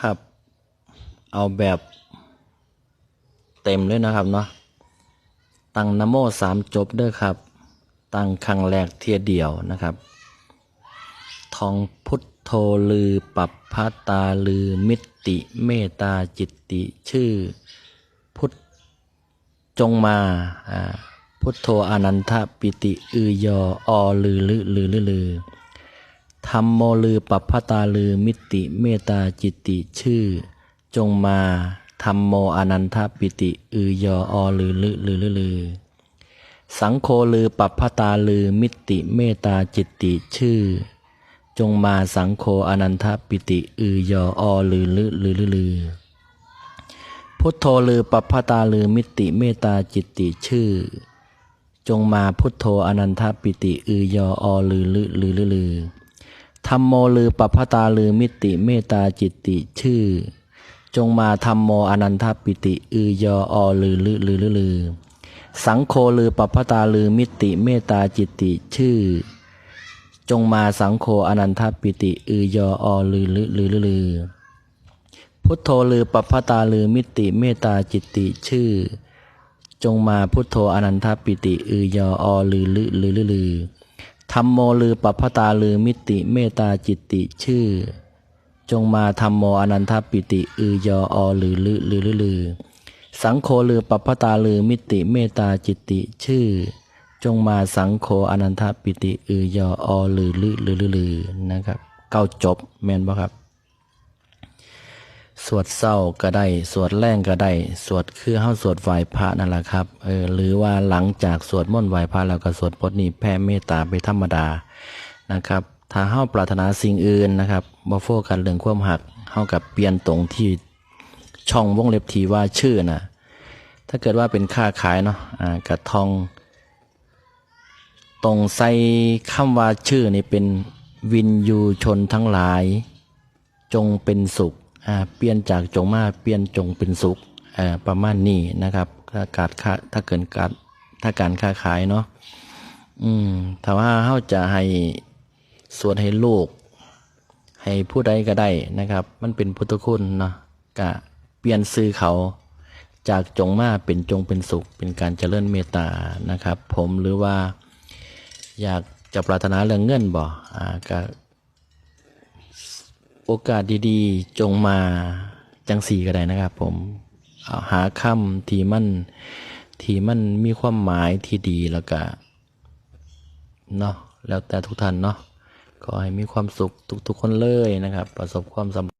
ครับ เอาแบบเต็มเลยนะครับเนาะตั้งนโมสามจบเด้อครับ ตั้งครั้งแรกเทียเดียวนะครับ ทองพุทโธลือปัปพตาลือมิติเมตตาจิตติชื่อ พุทธจงมาอ่าพุทโธอนันทปิติ อือยอออลือลือลือลือ ธรรมโมลือปัปพตาลือมิติเมตตาจิตติชื่อ จงมาธรรมโมอนันทปิติ อือยออลือลือลือลือลือสังโฆลือปัปพตาลือมิติเมตตาจิตติชื่อ จงมาสังโฆอนันทปิติอือยออลือลือลือลือลือพุทโธลือปัปพตาลือมิติเมตตาจิตติชื่อ จงมาพุทโธอนันทปิติอือยออลือลือลือลือลือ ธรรมโมลือปัปพตาลือมิติเมตตาจิตติชื่อ จงมาธรรมโมอนันทปิติ อือยออลือลือลือลือลือสังโฆลือปัปพตาลือมิติเมตตาจิตติชื่อ จงมาสังโฆอนันทปิติ อือยออลือลือลือลือลือพุทโธลือปัปพตาลือมิตติเมตตาจิตติชื่อ จงมาพุทโธอนันทปิติ อือยออลือลือลือลือลือ ธรรมโมลือปัพตาลือมิติเมตตาจิตติชื่อ จงมาธรรมโมอนันทปิติ อือยออลือลือลือลือลือสังโฆลือปัพตาลือมิติเมตตาจิตติชื่อ จงมาสังโฆอนันทปิติ อือยออลือลือลือลือลือนะครับ เก้าจบแม่นบ่ครับ สวดเศร้าก็ได้ สวดแรงก็ได้ สวดคือเฮาสวดไหวพระนั่นแหละครับเออหรือว่าหลังจากสวดมนต์ไหวพระแล้วก็สวดบทนี้แผ่เมตตาไปธรรมดานะครับ ถ้าเฮาปรารถนาสิ่งอื่นนะครับบ่โฟกัสเรื่องความหักเฮากับเปลี่ยนตรงที่ช่องวงเล็บทีว่าชื่อน่ะถ้าเกิดว่าเป็นค่าขายเนาะอ่ากระทอง ตรงใส่คำว่าชื่อนี่เป็นวินยูชนทั้งหลาย จงเป็นสุข เปลี่ยนจากจงมาเปลี่ยนจงเป็นสุขประมาณนี้นะครับถ้าการค้าถ้าเกิดการถ้าการค้าขายเนาะอืมถ้าว่าเขาจะให้สวดให้ลูก ให้ผู้ใดก็ได้นะครับ มันเป็นพุทธคุณเนาะกะเปลี่ยนซื้อเขาจากจงมาเป็นจงเป็นสุข เป็นการเจริญเมตตานะครับ ผมหรือว่า อยากจะปรารถนาเรื่องเงินบ่อ่าก็ โอกาสดีๆ จงมาจังสีก็ได้นะครับ ผมาหาคำที่มันที่มันมีความหมายที่ดีแล้วก็เนาะแล้วแต่ทุกท่านเนาะขอให้มีความสุขทุกๆคนเลยนะครับ ประสบความสำเร็จ